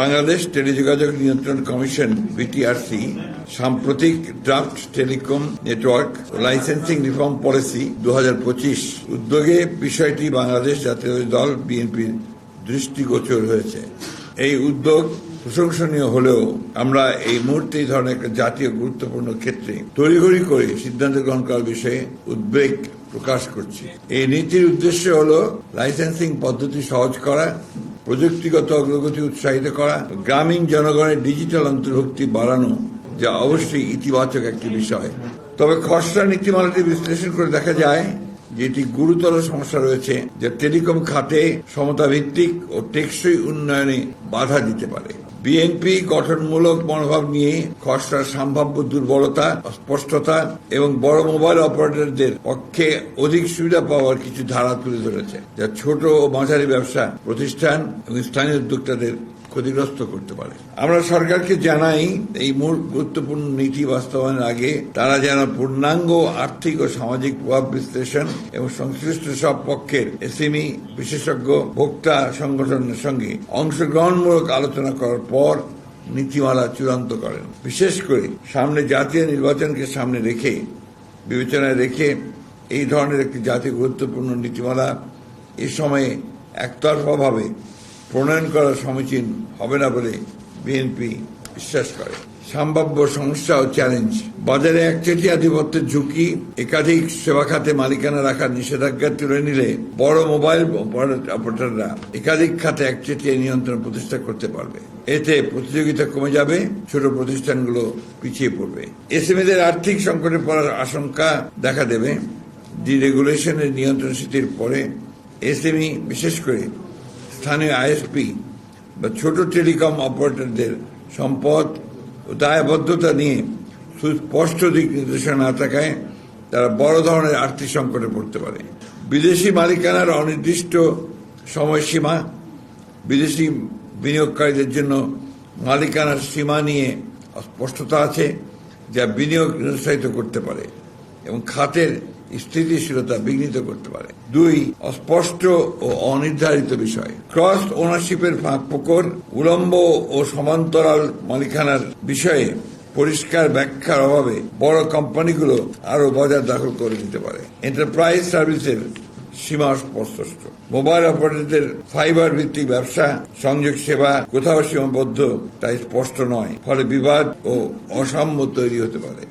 বাংলাদেশ টেলিযোগাযোগ নিয়ন্ত্রণ commission BTRC সাম্প্রতিক draft telecom network licensing reform policy দু হাজার পঁচিশ। উদ্যোগে বিষয়টি বাংলাদেশ জাতীয় দল বিএনপির দৃষ্টিগোচর হয়েছে। এই উদ্যোগ প্রশংসনীয় হলেও আমরা এই মুহূর্তে এই ধরনের একটা জাতীয় গুরুত্বপূর্ণ ক্ষেত্রে তড়িঘড়ি করে সিদ্ধান্ত গ্রহণ করার বিষয়ে উদ্বেগ প্রকাশ করছি। এই নীতির উদ্দেশ্য হল লাইসেন্সিং পদ্ধতি সহজ করা প্রযুক্তিগত অগ্রগতি উৎসাহিত করা, গ্রামীণ জনগণের ডিজিটাল অন্তর্ভুক্তি বাড়ানো, যা অবশ্যই ইতিবাচক একটি বিষয়। তবে খসড়া নীতিমালাটি বিশ্লেষণ করে দেখা যায় যে এটি গুরুতর সমস্যা রয়েছে, যা টেলিকম খাতে সমতা ভিত্তিক ও টেকসই উন্নয়নে বাধা দিতে পারে। বিএনপি গঠনমূলক মনোভাব নিয়ে খসড়ার সম্ভাব্য দুর্বলতা, অস্পষ্টতা এবং বড় মোবাইল অপারেটরদের পক্ষে অধিক সুবিধা পাওয়ার কিছু ধারা তুলে ধরেছে, যা ছোট ও মাঝারি ব্যবসা, প্রতিষ্ঠান এবং স্থানীয় উদ্যোক্তাদের ক্ষতিগ্রস্ত করতে পারে। আমরা সরকারকে জানাই, এই মূল গুরুত্বপূর্ণ নীতি বাস্তবায়নের আগে তারা যেন পূর্ণাঙ্গ আর্থিক ও সামাজিক প্রভাব বিশ্লেষণ এবং সংশ্লিষ্ট সব পক্ষের এসএমই, বিশেষজ্ঞ, ভোক্তা সংগঠনের সঙ্গে অংশগ্রহণমূলক আলোচনা করার পর নীতিমালা চূড়ান্ত করেন। বিশেষ করে সামনে জাতীয় নির্বাচনকে সামনে রেখে, বিবেচনায় রেখে এই ধরনের একটি জাতীয় গুরুত্বপূর্ণ নীতিমালা এ সময়ে একতরফাভাবে প্রণয়ন করা সমীচীন হবে না বলে বিএনপি বিশ্বাস করে। সম্ভাব্য সমস্যা ও চ্যালেঞ্জ বাজারে একচেটিয়া আধিপত্যের ঝুঁকি, একাধিক সেবা খাতে মালিকানা রাখার নিষেধাজ্ঞা তুলে নিলে বড় মোবাইল অপারেটররা একাধিক খাতে একচেটিয়া নিয়ন্ত্রণ প্রতিষ্ঠা করতে পারবে। এতে প্রতিযোগিতা কমে যাবে, ছোট প্রতিষ্ঠানগুলো পিছিয়ে পড়বে। এসএমএদের আর্থিক সংকটে পড়ার আশঙ্কা দেখা দেবে। ডিরেগুলেশনের নিয়ন্ত্রণ স্থিতির পরে এসএমই, বিশেষ করে স্থানীয় আইএসপি বা ছোট টেলিকম অপারেটরদের সম্পদ ও দায়বদ্ধতা নিয়ে সুস্পষ্ট দিক নির্দেশনা না থাকায় তারা বড় ধরনের আর্থিক সংকটে পড়তে পারে। বিদেশি মালিকানার অনির্দিষ্ট সময়সীমা, বিদেশি বিনিয়োগকারীদের জন্য মালিকানার সীমা নিয়ে অস্পষ্টতা আছে, যা বিনিয়োগ নিরুৎসাহিত করতে পারে এবং খাতের স্থিতিশীলতা বিঘ্নিত করতে পারে। দুই, অস্পষ্ট ও অনির্ধারিত বিষয়। ক্রস ওনারশিপের ফাঁক ফোকর, উলম্ব ও সমান্তরাল মালিকানার বিষয়ে পরিষ্কার ব্যাখ্যার অভাবে বড় কোম্পানিগুলো আরও বাজার দখল করে নিতে পারে। এন্টারপ্রাইজ সার্ভিসের সীমা স্পষ্ট মোবাইল অপারেটরদের ফাইবার ভিত্তিক ব্যবসা, সংযোগ সেবা কোথাও সীমাবদ্ধ, তাই স্পষ্ট নয়। ফলে বিবাদ ও অসাম্য তৈরি হতে পারে।